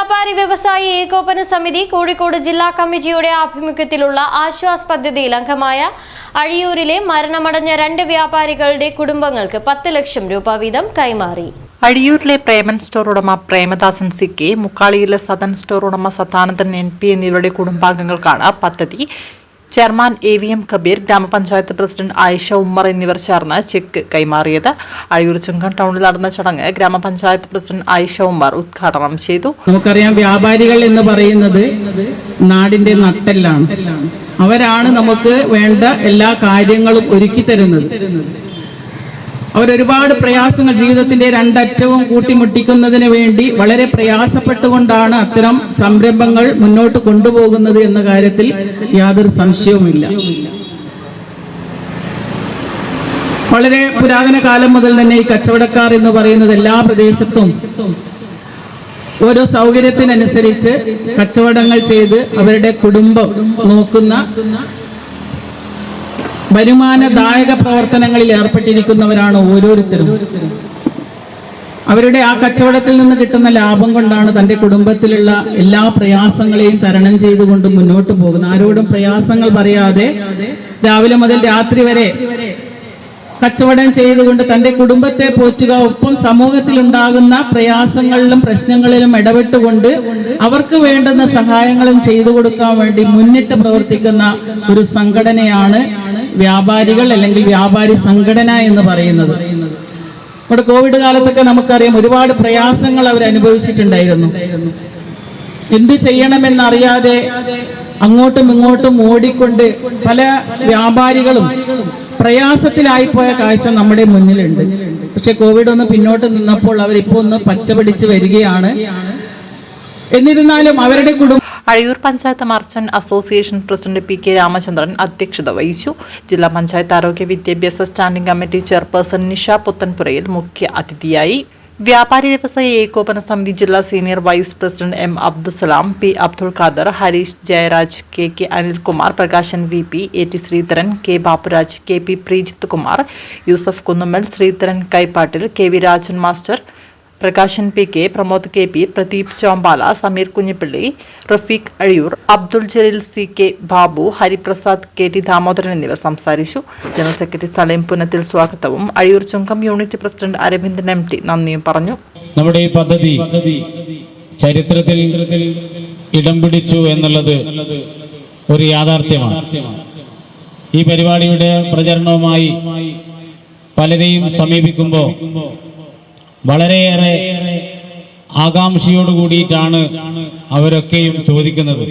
വ്യാപാരി വ്യവസായി ഏകോപന സമിതി കോഴിക്കോട് ജില്ലാ കമ്മിറ്റിയുടെ ആഭിമുഖ്യത്തിലുള്ള ആശ്വാസ് പദ്ധതിയിൽ അംഗമായ അഴിയൂരിലെ മരണമടഞ്ഞ രണ്ട് വ്യാപാരികളുടെ കുടുംബങ്ങൾക്ക് പത്ത് ലക്ഷം രൂപ വീതം കൈമാറി. അഴിയൂരിലെ പ്രേമൻ സ്റ്റോർ ഉടമ പ്രേമദാസൻ സി കെ മുക്കാളിയിലെ സദൻ സ്റ്റോർ ഉടമ സത്താനന്ദൻ എൻ പി എന്നിവരുടെ കുടുംബാംഗങ്ങൾക്കാണ് പദ്ധതി chairman A V M Kabeer ഗ്രാമപഞ്ചായത്ത് പ്രസിഡന്റ് ആയിഷ ഉമ്മർ എന്നിവർ ചേർന്ന് ചെക്ക് കൈമാറിയത്. അഴിയൂർ ചുങ്കം ടൗണിൽ നടന്ന ചടങ്ങ് ഗ്രാമപഞ്ചായത്ത് പ്രസിഡന്റ് ആയിഷ ഉമ്മർ ഉദ്ഘാടനം ചെയ്തു. നമുക്കറിയാം വ്യാപാരികൾ എന്ന് പറയുന്നത് നാടിന്റെ നട്ടെല്ലാണ്. അവരാണ് നമുക്ക് വേണ്ട എല്ലാ കാര്യങ്ങളും ഒരുക്കി തരുന്നത്. അവരൊരുപാട് പ്രയാസങ്ങൾ ജീവിതത്തിന്റെ രണ്ടറ്റവും കൂട്ടിമുട്ടിക്കുന്നതിന് വേണ്ടി വളരെ പ്രയാസപ്പെട്ടുകൊണ്ടാണ് അത്തരം സംരംഭങ്ങൾ മുന്നോട്ട് കൊണ്ടുപോകുന്നത് എന്ന കാര്യത്തിൽ യാതൊരു സംശയവുമില്ല. വളരെ പുരാതന കാലം മുതൽ തന്നെ ഈ കച്ചവടക്കാർ എന്ന് പറയുന്നത് എല്ലാ പ്രദേശത്തും ഓരോ സൗകര്യത്തിനനുസരിച്ച് കച്ചവടങ്ങൾ ചെയ്ത് അവരുടെ കുടുംബം നോക്കുന്ന വരുമാനദായക പ്രവർത്തനങ്ങളിൽ ഏർപ്പെട്ടിരിക്കുന്നവരാണ് ഓരോരുത്തരും. അവരുടെ ആ കച്ചവടത്തിൽ നിന്ന് കിട്ടുന്ന ലാഭം കൊണ്ടാണ് തന്റെ കുടുംബത്തിലുള്ള എല്ലാ പ്രയാസങ്ങളെയും തരണം ചെയ്തുകൊണ്ട് മുന്നോട്ട് പോകുന്നത്. ആരോടും പ്രയാസങ്ങൾ പറയാതെ രാവിലെ മുതൽ രാത്രി വരെ കച്ചവടം ചെയ്തുകൊണ്ട് തന്റെ കുടുംബത്തെ പോറ്റുക ഒപ്പം സമൂഹത്തിൽ ഉണ്ടാകുന്ന പ്രയാസങ്ങളിലും പ്രശ്നങ്ങളിലും ഇടപെട്ടുകൊണ്ട് അവർക്ക് വേണ്ടുന്ന സഹായങ്ങളും ചെയ്തു കൊടുക്കാൻ വേണ്ടി മുന്നിട്ട് പ്രവർത്തിക്കുന്ന ഒരു സംഘടനയാണ് വ്യാപാരികൾ അല്ലെങ്കിൽ വ്യാപാരി സംഘടന എന്ന് പറയുന്നത്. നമ്മുടെ കോവിഡ് കാലത്തൊക്കെ നമുക്കറിയാം ഒരുപാട് പ്രയാസങ്ങൾ അവർ അനുഭവിച്ചിട്ടുണ്ടായിരുന്നു. എന്ത് ചെയ്യണമെന്നറിയാതെ അങ്ങോട്ടും ഇങ്ങോട്ടും ഓടിക്കൊണ്ട് പല വ്യാപാരികളും പ്രയാസത്തിലായിപ്പോയ കാഴ്ച നമ്മുടെ മുന്നിലുണ്ട്. പക്ഷെ കോവിഡ് ഒന്ന് പിന്നോട്ട് നിന്നപ്പോൾ അവരിപ്പോ ഒന്ന് പച്ചപിടിച്ച് വരികയാണ്. എന്നിരുന്നാലും അവരുടെ കുടുംബം Azhiyur panchayat merchant association president P K Ramachandran അധ്യക്ഷത വഹിച്ചു. ജില്ലാ പഞ്ചായത്ത് ആരോഗ്യ വിദ്യാഭ്യാസ standing committee chairperson Nisha Puthanpurayil മുഖ്യ അതിഥിയായി. വ്യാപാരി വ്യവസായ ഏകോപന സമിതി ജില്ലാ senior vice president M Abdussalam P Abdul Khader Hareesh Jayaraj K K Anilkumar Prakashan V P A T Sreedharan K Baburaj K P Preejith Kumar Yusuf Kunnummal Sreedharan Kaippattil K V Rajan master Prakashan P K Pramod K P Pradeep Chombala Sameer Kunjippally Rafeeq Azhiyur Abdul Jaleel C K Babu Hariprasad K T Damodaran എന്നിവർ സംസാരിച്ചു. General secretary Saleem Punathil സ്വാഗതവും. Azhiyur Chungam unit president Aravindan M T നന്ദിയും പറഞ്ഞു. നമ്മുടെ ഈ പദ്ധതി ചരിത്രത്തിൽ ഇടം പിടിച്ചു എന്നുള്ളത് ഒരു യാഥാർത്ഥ്യമാണ്. ഈ പരിപാടിയുടെ പ്രചരണവുമായി പലരെയും സമീപിക്കുമ്പോൾ വളരെയേറെ ആകാംക്ഷയോട് കൂടിയിട്ടാണ് അവരൊക്കെയും ചോദിക്കുന്നത്.